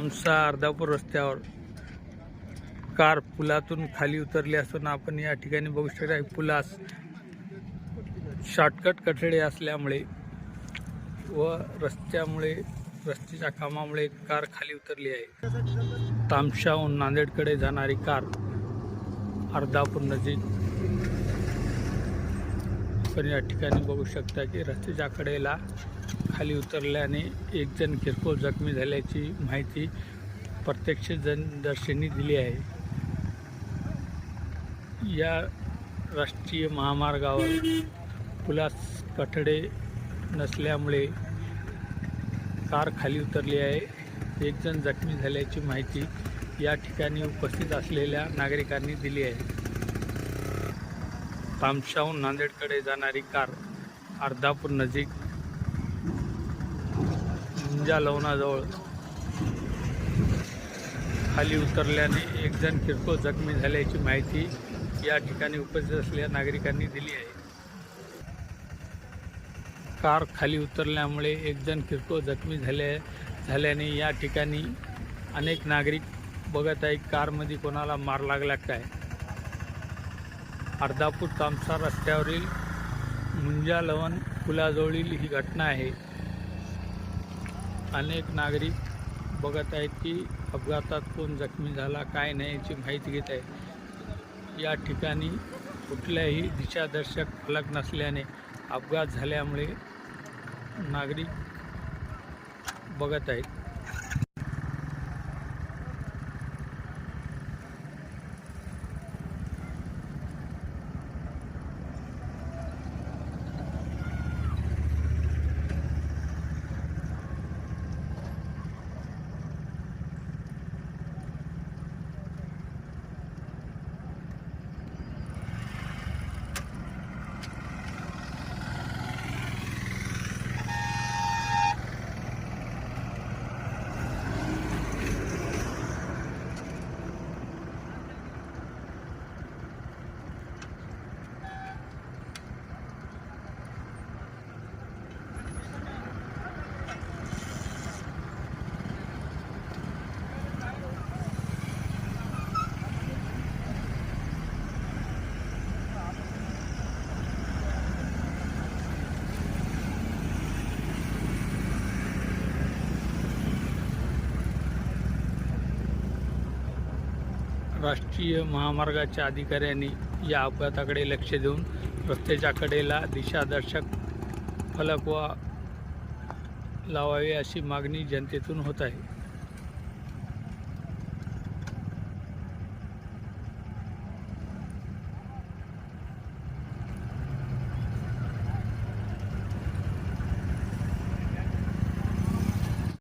आमचा अर्धापूर रस्त्यावर कार पुलातून खाली उतरली असून आपण या ठिकाणी बघू शकता पुलास शॉर्टकट कठडे असल्यामुळे व रस्त्यामुळे रस्त्याच्या कामामुळे कार खाली उतरली आहे. तामशाहून नांदेडकडे जाणारी कार अर्धापूर नजीक. आपण या ठिकाणी बघू शकता की रस्त्याच्या कडेला खाली उतरल्याने एकजण किरकोळ जखमी झाल्याची माहिती प्रत्यक्षदर्शींनी दिली आहे. या राष्ट्रीय महामार्गावर पुलास कठडे नसल्यामुळे कार खाली उतरली आहे. एकजण जखमी झाल्याची माहिती या ठिकाणी उपस्थित असलेल्या नागरिकांनी दिली आहे. तामशाहून नांदेडकडे जाणारी कार अर्धापूर नजीक मुंजा लवणाजवळ. खाली उतरल्याने एक जण किरकोळ जखमी झाल्याची माहिती या ठिकाणी उपस्थित असलेल्या नागरिकांनी दिली आहे. कार खाली उतरल्यामुळे एक जण किरकोळ जखमी झाल्या झाल्याने या ठिकाणी अनेक नागरिक बघत आहे कारमध्ये कोणाला मार लागला काय? अर्धापूर तामसा रस्त्यावरील मुंजा लवण पुलाजवळील ही घटना आहे. अनेक नागरिक बघत आहेत की अपघातात कोण जखमी झाला काय नाही याची माहिती घेत आहे. या ठिकाणी कुठल्याही दिशादर्शक फलक नसल्याने अपघात झाल्यामुळे नागरिक बघत आहेत. राष्ट्रीय महामार्गाच्या अधिकाऱ्यांनी या अपघाताकडे लक्ष देऊन रस्त्याच्या कडेला दिशादर्शक फलक वा लावावे अशी मागणी जनतेतून होत आहे.